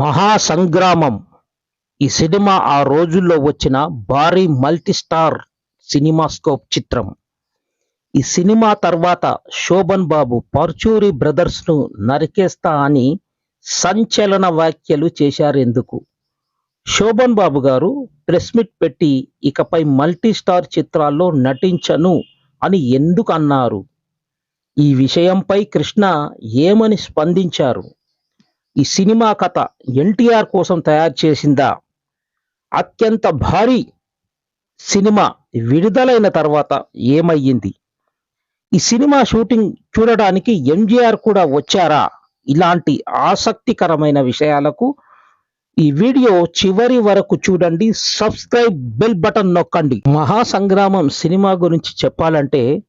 మహాసంగ్రామం. ఈ సినిమా ఆ రోజుల్లో వచ్చిన భారీ మల్టీస్టార్ సినిమాస్కోప్ చిత్రం. ఈ సినిమా తర్వాత శోభన్ బాబు పర్చూరి బ్రదర్స్ను నరికేస్తా అని సంచలన వ్యాఖ్యలు చేశారు ఎందుకు శోభన్ బాబు గారు ప్రెస్ మీట్ పెట్టి ఇకపై మల్టీస్టార్ చిత్రాల్లో నటించను అని ఎందుకు అన్నారు ఈ విషయంపై కృష్ణ ఏమని స్పందించారు? ఈ సినిమా కథ ఎన్టీఆర్ కోసం తయారు చేసిందా? అత్యంత భారీ సినిమా విడుదలైన తర్వాత ఏమయ్యింది? ఈ సినిమా షూటింగ్ చూడడానికి ఎంజీఆర్ కూడా వచ్చారా? ఇలాంటి ఆసక్తికరమైన విషయాలకు ఈ వీడియో చివరి వరకు చూడండి. సబ్స్క్రైబ్ బెల్ బటన్ నొక్కండి. మహాసంగ్రామం సినిమా గురించి చెప్పాలంటే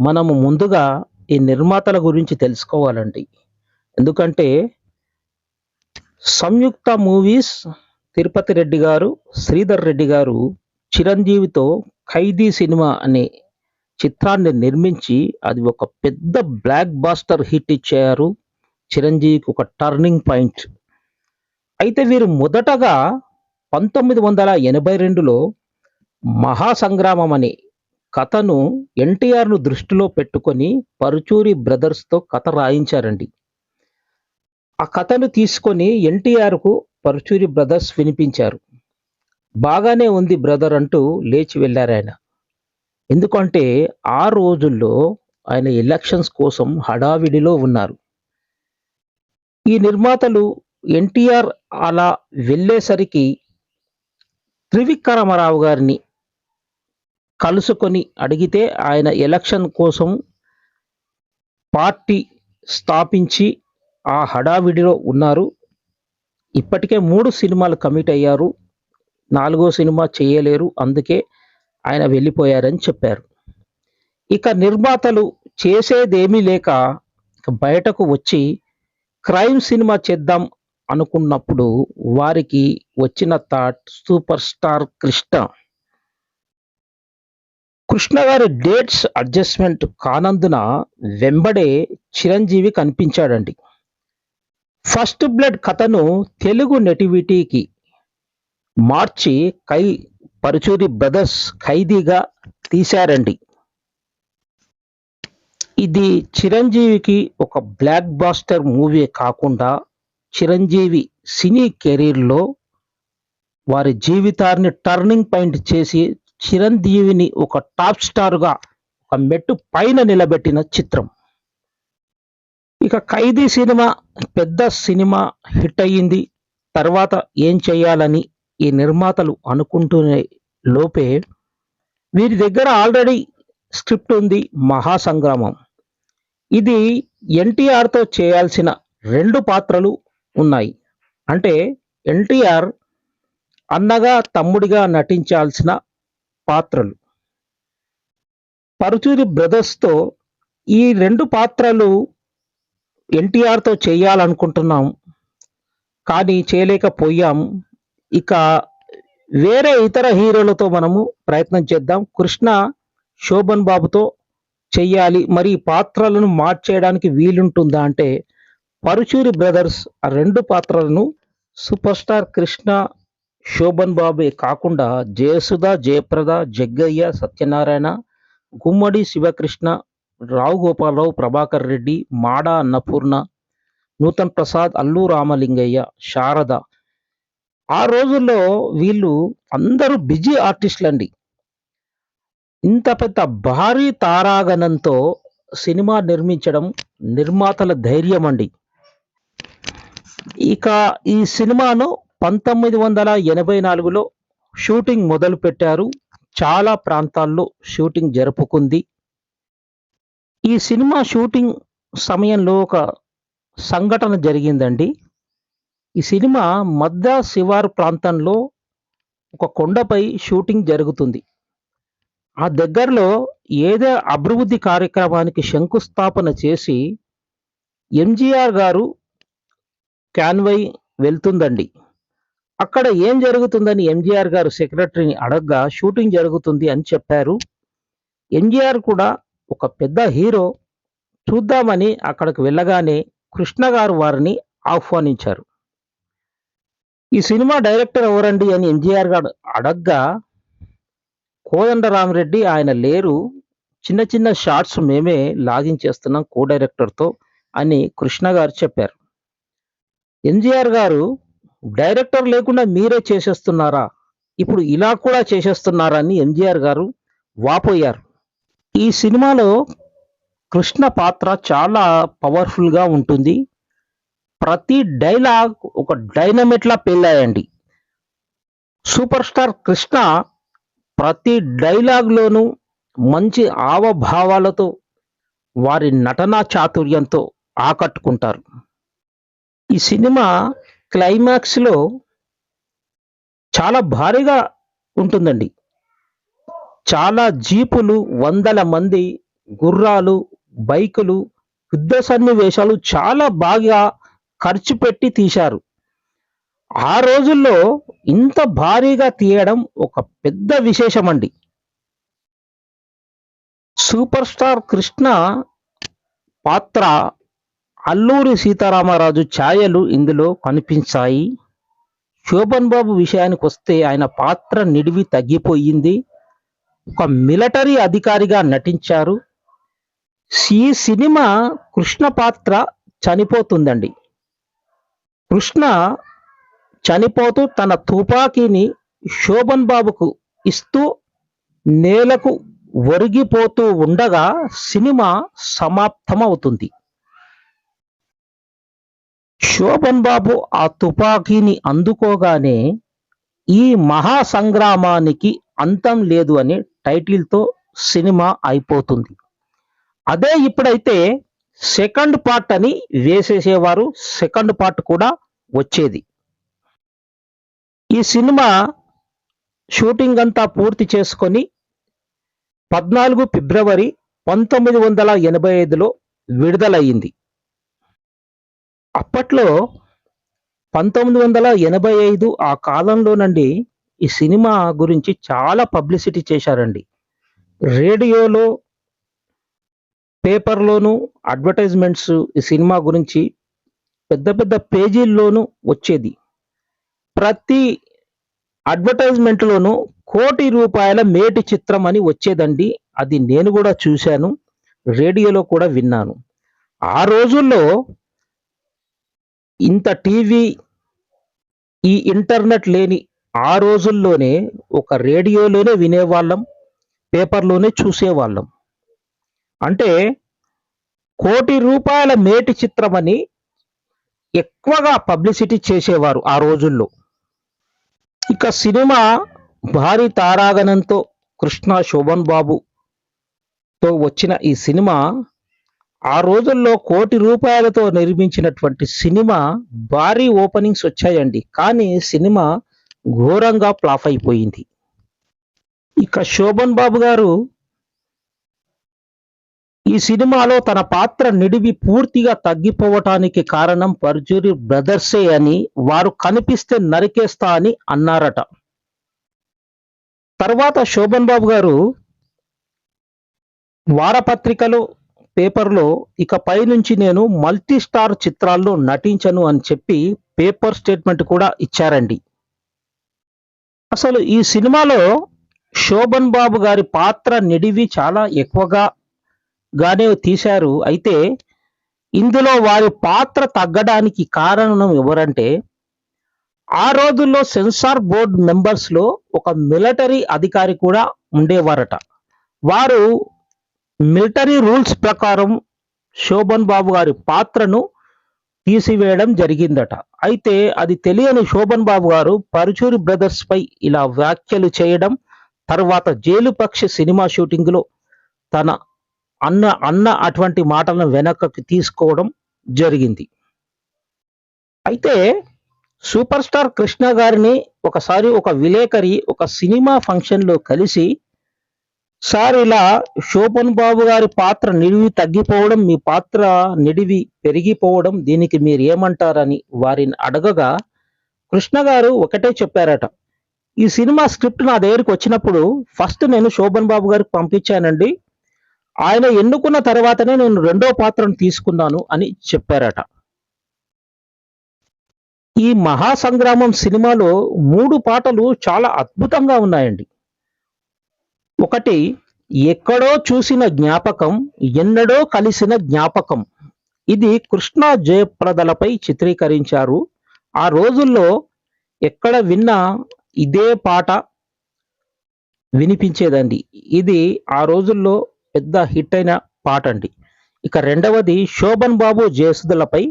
మనము ముందుగా ఈ నిర్మాతల గురించి తెలుసుకోవాలండి. ఎందుకంటే సంయుక్త మూవీస్ తిరుపతి రెడ్డి గారు శ్రీధర్ రెడ్డి గారు చిరంజీవితో ఖైదీ సినిమా అనే చిత్రాన్ని నిర్మించి అది ఒక పెద్ద బ్లాక్ బాస్టర్ హిట్ ఇచ్చారు. చిరంజీవికి ఒక టర్నింగ్ పాయింట్ అయితే వీరు మొదటగా పంతొమ్మిది వందల ఎనభై రెండులో మహాసంగ్రామం అనే కథను ఎన్టీఆర్ను దృష్టిలో పెట్టుకొని పరుచూరి బ్రదర్స్తో కథ రాయించారండి. ఆ కథను తీసుకొని ఎన్టీఆర్కు పరుచూరి బ్రదర్స్ వినిపించారు. బాగానే ఉంది బ్రదర్ అంటూ లేచి వెళ్ళారు ఆయన. ఎందుకంటే ఆ రోజుల్లో ఆయన ఎలక్షన్స్ కోసం హడావిడిలో ఉన్నారు. ఈ నిర్మాతలు ఎన్టీఆర్ అలా వెళ్ళేసరికి త్రివిక్రమరావు గారిని కలుసుకొని అడిగితే ఆయన ఎలక్షన్ కోసం పార్టీ స్థాపించి ఆ హడావిడిలో ఉన్నారు. ఇప్పటికే మూడు సినిమాలు కమిట్ అయ్యారు. నాలుగో సినిమా చేయలేరు. అందుకే ఆయన వెళ్ళిపోయారని చెప్పారు. ఇక నిర్మాతలు చేసేదేమీ లేక బయటకు వచ్చి క్రైమ్ సినిమా చేద్దాం అనుకున్నప్పుడు వారికి వచ్చిన thought super star Krishna. Krishna గారి డేట్స్ అడ్జస్ట్మెంట్ కానందున వెంబడే చిరంజీవి కనిపించాడండి. ఫస్ట్ బ్లడ్ కథను తెలుగు నెటివిటీకి మార్చి కై పరుచూరి బ్రదర్స్ ఖైదీగా తీశారండి. ఇది చిరంజీవికి ఒక బ్లాక్ బాస్టర్ మూవీ కాకుండా చిరంజీవి సినీ కెరీర్లో వారి జీవితాన్ని టర్నింగ్ పాయింట్ చేసి చిరంజీవిని ఒక టాప్ స్టార్గా ఒక మెట్టు పైన నిలబెట్టిన చిత్రం. ఇక ఖైదీ సినిమా పెద్ద సినిమా హిట్ అయ్యింది. తర్వాత ఏం చేయాలని ఈ నిర్మాతలు అనుకుంటునే లోపే వీరి దగ్గర ఆల్రెడీ స్క్రిప్ట్ ఉంది మహాసంగ్రామం. ఇది ఎన్టీఆర్తో చేయాల్సిన రెండు పాత్రలు ఉన్నాయి. అంటే ఎన్టీఆర్ అన్నగా తమ్ముడిగా నటించాల్సిన పాత్రలు. పరుచూరి బ్రదర్స్తో ఈ రెండు పాత్రలు ఎన్టీఆర్తో చేయాలనుకుంటున్నాం కానీ చేయలేకపోయాం. ఇక వేరే ఇతర హీరోలతో మనము ప్రయత్నం చేద్దాం. కృష్ణ శోభన్ బాబుతో చెయ్యాలి మరి పాత్రలను మార్చేయడానికి వీలుంటుందా అంటే పరుచూరి బ్రదర్స్ ఆ రెండు పాత్రలను సూపర్ స్టార్ కృష్ణ శోభన్ బాబే కాకుండా జయసుధ జయప్రద జగ్గయ్య సత్యనారాయణ గుమ్మడి శివకృష్ణ రావు గోపాలరావు ప్రభాకర్ రెడ్డి మాడా అన్నపూర్ణ నూతన్ ప్రసాద్ అల్లు రామలింగయ్య శారద. ఆ రోజుల్లో వీళ్ళు అందరూ బిజీ ఆర్టిస్టులు అండి ఇంత పెద్ద భారీ తారాగణంతో సినిమా నిర్మించడం నిర్మాతల ధైర్యం అండి ఇక ఈ సినిమాను పంతొమ్మిది వందల ఎనభై నాలుగులో షూటింగ్ మొదలు పెట్టారు చాలా ప్రాంతాల్లో షూటింగ్ జరుపుకుంది. ఈ సినిమా షూటింగ్ సమయంలో ఒక సంఘటన జరిగిందండి. ఈ సినిమా మద్దా శివారు ప్రాంతంలో ఒక కొండపై షూటింగ్ జరుగుతుంది. ఆ దగ్గరలో ఏదో అభివృద్ధి కార్యక్రమానికి శంకుస్థాపన చేసి ఎంజీఆర్ గారు క్యాన్వై వెళ్తుందండి. అక్కడ ఏం జరుగుతుందని ఎంజీఆర్ గారు సెక్రటరీని అడగ్గా షూటింగ్ జరుగుతుంది అని చెప్పారు. ఎంజీఆర్ కూడా ఒక పెద్ద హీరో చూద్దామని అక్కడికి వెళ్ళగానే కృష్ణ గారు వారిని ఆహ్వానించారు. ఈ సినిమా డైరెక్టర్ ఎవరండి అని ఎన్జీఆర్ గారు అడగ్గా కోదండరామిరెడ్డి ఆయన లేరు చిన్న చిన్న షార్ట్స్ మేమే లాగించేస్తున్నాం కో డైరెక్టర్తో అని కృష్ణ గారు చెప్పారు. ఎన్జిఆర్ గారు డైరెక్టర్ లేకుండా మీరే చేసేస్తున్నారా? ఇప్పుడు ఇలా కూడా చేసేస్తున్నారా? అని ఎన్జీఆర్ గారు వాపోయారు. ఈ సినిమాలో కృష్ణ పాత్ర చాలా పవర్ఫుల్గా ఉంటుంది. ప్రతి డైలాగ్ ఒక డైనమిట్లా పెళ్ళాయండి. సూపర్ స్టార్ కృష్ణ ప్రతి డైలాగ్లోనూ మంచి ఆవభావాలతో వారి నటనా చాతుర్యంతో ఆకట్టుకుంటారు. ఈ సినిమా క్లైమాక్స్లో చాలా భారీగా ఉంటుందండి. చాలా జీపులు వందల మంది గుర్రాలు బైకులు యుద్ధ సన్నివేశాలు చాలా బాగా ఖర్చు పెట్టి తీశారు. ఆ రోజుల్లో ఇంత భారీగా తీయడం ఒక పెద్ద విశేషమండి. సూపర్ స్టార్ కృష్ణ పాత్ర అల్లూరి సీతారామరాజు ఛాయలు ఇందులో కనిపించాయి. శోభన్ బాబు విషయానికి వస్తే ఆయన పాత్ర నిడివి తగ్గిపోయింది. ఒక మిలిటరీ అధికారిగా నటించారు. ఈ సినిమా కృష్ణ పాత్ర చనిపోతుందండి. కృష్ణ చనిపోతూ తన తుపాకీని శోభన్ బాబుకు ఇస్తూ నేలకు ఒరిగిపోతూ ఉండగా సినిమా సమాప్తమవుతుంది. శోభన్ బాబు ఆ తుపాకీని అందుకోగానే ఈ మహా సంగ్రామానికి అంతం లేదు అని టైటిల్తో సినిమా అయిపోతుంది. అదే ఇప్పుడైతే సెకండ్ పార్ట్ అని వేసేసేవారు సెకండ్ పార్ట్ కూడా వచ్చేది. ఈ సినిమా షూటింగ్ అంతా పూర్తి చేసుకొని పద్నాలుగు ఫిబ్రవరి పంతొమ్మిది వందల ఎనభై ఐదులో విడుదలయ్యింది. అప్పట్లో పంతొమ్మిది వందల ఎనభై ఐదు ఆ కాలంలో నుండి ఈ సినిమా గురించి చాలా పబ్లిసిటీ చేశారండి. రేడియోలో పేపర్లోను అడ్వర్టైజ్మెంట్స్ ఈ సినిమా గురించి పెద్ద పెద్ద పేజీల్లోనూ వచ్చేది. ప్రతి అడ్వర్టైజ్మెంట్లోనూ కోటి రూపాయల మేటి చిత్రం అని వచ్చేదండి. అది నేను కూడా చూశాను. రేడియోలో కూడా విన్నాను. ఆ రోజుల్లో ఇంత టీవీ ఈ ఇంటర్నెట్ లేని ఆ రోజుల్లోనే ఒక రేడియోలోనే వినేవాళ్ళం పేపర్లోనే చూసేవాళ్ళం. అంటే కోటి రూపాయల మేటి చిత్రమని ఎక్కువగా పబ్లిసిటీ చేసేవారు ఆ రోజుల్లో. ఇక సినిమా భారీ తారాగణంతో కృష్ణ శోభన్ బాబుతో వచ్చిన ఈ సినిమా ఆ రోజుల్లో కోటి రూపాయలతో నిర్మించినటువంటి సినిమా భారీ ఓపెనింగ్స్ వచ్చాయండి. కానీ సినిమా ఘోరంగా ఫ్లాప్ అయిపోయింది. ఇక శోభన్ బాబు గారు ఈ సినిమాలో తన పాత్ర నిడివి పూర్తిగా తగ్గిపోవటానికి కారణం పర్జూరి బ్రదర్సే అని వారు కనిపిస్తే నరికేస్తా అని అన్నారట. తర్వాత శోభన్ బాబు గారు వారపత్రికలో పేపర్లో ఇక పై నుంచి నేను మల్టీ స్టార్ చిత్రాల్లో నటించను అని చెప్పి పేపర్ స్టేట్మెంట్ కూడా ఇచ్చారండి. అసలు ఈ సినిమాలో శోభన్ బాబు గారి పాత్ర నిడివి చాలా ఎక్కువగా గానే తీశారు. అయితే ఇందులో వారి పాత్ర తగ్గడానికి కారణం ఎవరంటే ఆ రోజుల్లో సెన్సార్ బోర్డ్ మెంబర్స్లో ఒక మిలిటరీ అధికారి కూడా ఉండేవారట. వారు మిలిటరీ రూల్స్ ప్రకారం శోభన్ బాబు గారి పాత్రను తీసివేయడం జరిగిందట. అయితే అది తెలియని శోభన్ బాబు గారు పరుచూరి బ్రదర్స్ పై ఇలా వ్యాఖ్యలు చేయడం తర్వాత జైలు పక్షి సినిమా షూటింగ్లో తన అన్న అన్న అటువంటి మాటలను వెనక్కి తీసుకోవడం జరిగింది. అయితే సూపర్ స్టార్ కృష్ణ గారిని ఒకసారి ఒక విలేకరి ఒక సినిమా ఫంక్షన్లో కలిసి సార్ ఇలా శోభన్ బాబు గారి పాత్ర నిడివి తగ్గిపోవడం మీ పాత్ర నిడివి పెరిగిపోవడం దీనికి మీరు ఏమంటారని వారిని అడగగా కృష్ణ గారు ఒకటే చెప్పారట. ఈ సినిమా స్క్రిప్ట్ నా దగ్గరికి వచ్చినప్పుడు ఫస్ట్ నేను శోభన్ బాబు గారికి పంపించానండి. ఆయన ఎన్నుకున్న తర్వాతనే నేను రెండో పాత్రను తీసుకున్నాను అని చెప్పారట. ఈ మహాసంగ్రామం సినిమాలో మూడు పాటలు చాలా అద్భుతంగా ఉన్నాయండి. ఒకటి ఎక్కడో చూసిన జ్ఞాపకం ఎన్నడో కలిసిన జ్ఞాపకం. ఇది కృష్ణా జయప్రదలపై చిత్రీకరించారు. ఆ రోజుల్లో ఎక్కడ విన్నా ఇదే పాట వినిపించేదండి. ఇది ఆ రోజుల్లో పెద్ద హిట్ అయిన పాట అండి ఇక రెండవది శోభన్ బాబు జయసుదలపై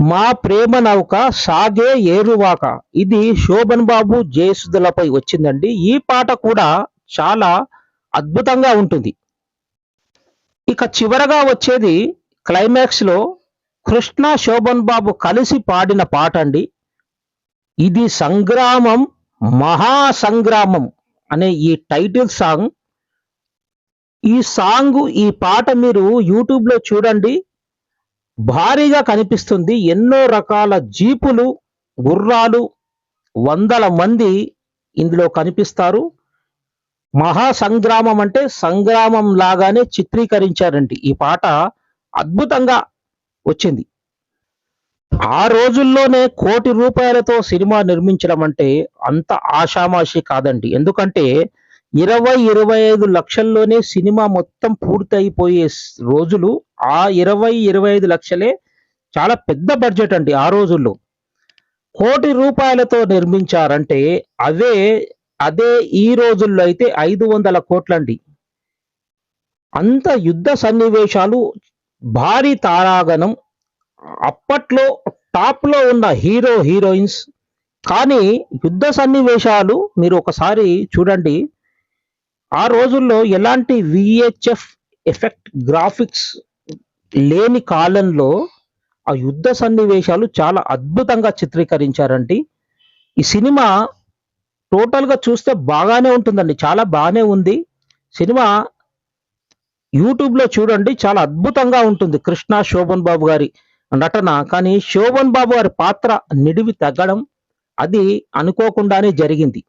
మా ప్రేమ నౌక సాగే ఏరువాక. ఇది శోభన్ బాబు జయసుదులపై వచ్చిందండి. ఈ పాట కూడా చాలా అద్భుతంగా ఉంటుంది. ఇక చివరగా వచ్చేది క్లైమాక్స్లో కృష్ణ శోభన్ బాబు కలిసి పాడిన పాట అండి. ఇది సంగ్రామం మహా సంగ్రామం అనే ఈ టైటిల్ సాంగ్. ఈ సాంగ్ ఈ పాట మీరు యూట్యూబ్లో చూడండి. భారీగా కనిపిస్తుంది. ఎన్నో రకాల జీపులు గుర్రాలు వందల మంది ఇందులో కనిపిస్తారు. మహా సంగ్రామం అంటే సంగ్రామం లాగానే చిత్రీకరించారండి. ఈ పాట అద్భుతంగా వచ్చింది. ఆ రోజుల్లోనే కోటి రూపాయలతో సినిమా నిర్మించడం అంటే అంత ఆషామాషి కాదండి. ఎందుకంటే ఇరవై ఇరవై ఐదు లక్షల్లోనే సినిమా మొత్తం పూర్తయిపోయే రోజులు ఆ ఇరవై ఇరవై ఐదు లక్షలే చాలా పెద్ద బడ్జెట్ అండి ఆ రోజుల్లో. కోటి రూపాయలతో నిర్మించారంటే అవే అదే ఈ రోజుల్లో అయితే ఐదు వందల కోట్లండి. అంత యుద్ధ సన్నివేశాలు భారీ తారాగణం అప్పట్లో టాప్లో ఉన్న హీరో హీరోయిన్స్. కానీ యుద్ధ సన్నివేశాలు మీరు ఒకసారి చూడండి. ఆ రోజుల్లో ఎలాంటి విహెచ్ఎఫ్ ఎఫెక్ట్ గ్రాఫిక్స్ లేని కాలంలో ఆ యుద్ధ సన్నివేశాలు చాలా అద్భుతంగా చిత్రీకరించారండి. ఈ సినిమా టోటల్గా చూస్తే బాగానే ఉంటుందండి. చాలా బాగానే ఉంది. సినిమా యూట్యూబ్లో చూడండి చాలా అద్భుతంగా ఉంటుంది. కృష్ణ శోభన్ బాబు గారి నటన. కానీ శోభన్ బాబు గారి పాత్ర నిడివి తగ్గడం అది అనుకోకుండానే జరిగింది.